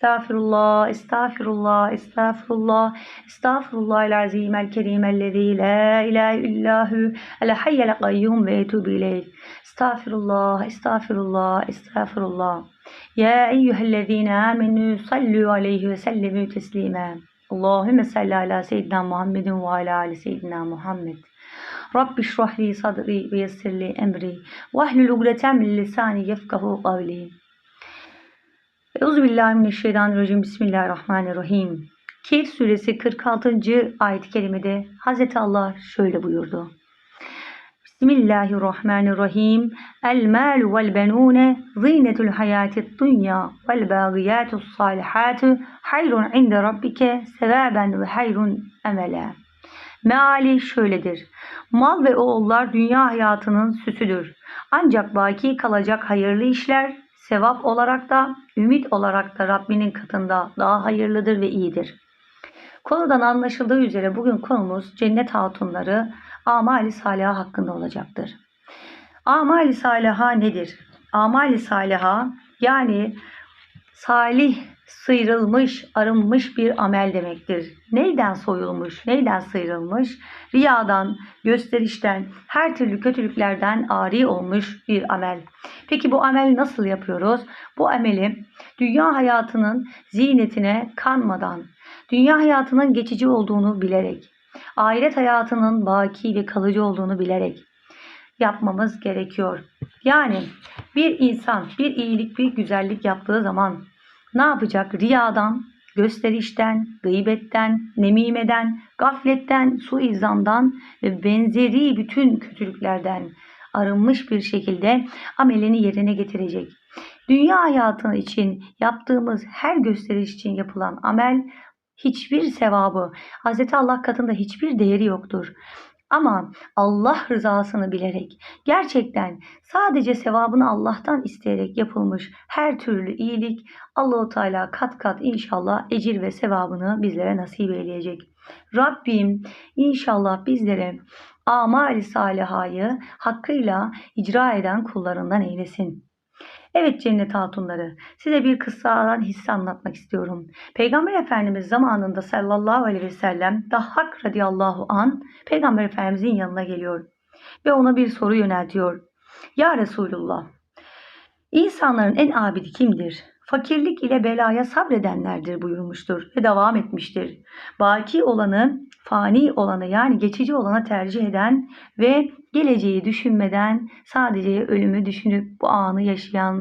استغفر الله استغفر الله استغفر الله استغفر الله العظيم الكريم الذي لا إله إلا هو الحي القيوم وأتوب إليه استغفر الله استغفر الله استغفر الله يا أيها الذين آمنوا صلوا عليه وسلموا تسليما اللهم صل على سيدنا محمد وعلى آل سيدنا محمد رب اشرح لي صدري ويسر لي أمري واحلل عقدة من لساني يفقه قولي Euzubillahimineşşeytanirracim. Bismillahirrahmanirrahim. Kehf suresi 46. ayet-i kerimede Hz. Allah şöyle buyurdu. Bismillahirrahmanirrahim. El malu vel benune zinetul hayatid dunya vel bagiyatus salihatu hayrun inde rabbike sevaben ve hayrun emela. Meali şöyledir. Mal ve oğullar dünya hayatının süsüdür. Ancak baki kalacak hayırlı işler sevap olarak da ümit olarak da Rabbinin katında daha hayırlıdır ve iyidir. Konudan anlaşıldığı üzere bugün konumuz cennet hatunları amali saliha hakkında olacaktır. Amali saliha nedir? Amali saliha yani salih, sıyrılmış, arınmış bir amel demektir. Neyden soyulmuş, neyden sıyrılmış? Riyadan, gösterişten, her türlü kötülüklerden ari olmuş bir amel. Peki bu ameli nasıl yapıyoruz? Bu ameli dünya hayatının zinetine kanmadan, dünya hayatının geçici olduğunu bilerek, ahiret hayatının baki ve kalıcı olduğunu bilerek yapmamız gerekiyor. Yani bir insan bir iyilik, bir güzellik yaptığı zaman ne yapacak? Riyadan, gösterişten, gıybetten, nemimeden, gafletten, suizandan ve benzeri bütün kötülüklerden arınmış bir şekilde amelini yerine getirecek. Dünya hayatı için yaptığımız her gösteriş için yapılan amel hiçbir sevabı, Hz. Allah katında hiçbir değeri yoktur. Ama Allah rızasını bilerek, gerçekten sadece sevabını Allah'tan isteyerek yapılmış her türlü iyilik Allahu Teala kat kat inşallah ecir ve sevabını bizlere nasip eyleyecek. Rabbim inşallah bizlere amali salihayı hakkıyla icra eden kullarından eylesin. Evet cennet hatunları size bir kıssadan hisse anlatmak istiyorum. Peygamber Efendimiz zamanında sallallahu aleyhi ve sellem Dahhak radıyallahu an Peygamber Efendimizin yanına geliyor ve ona bir soru yöneltiyor. Ya Resulullah insanların en abidi kimdir? Fakirlik ile belaya sabredenlerdir buyurmuştur ve devam etmiştir. Baki olanı, fani olanı yani geçici olana tercih eden ve geleceği düşünmeden sadece ölümü düşünüp bu anı yaşayan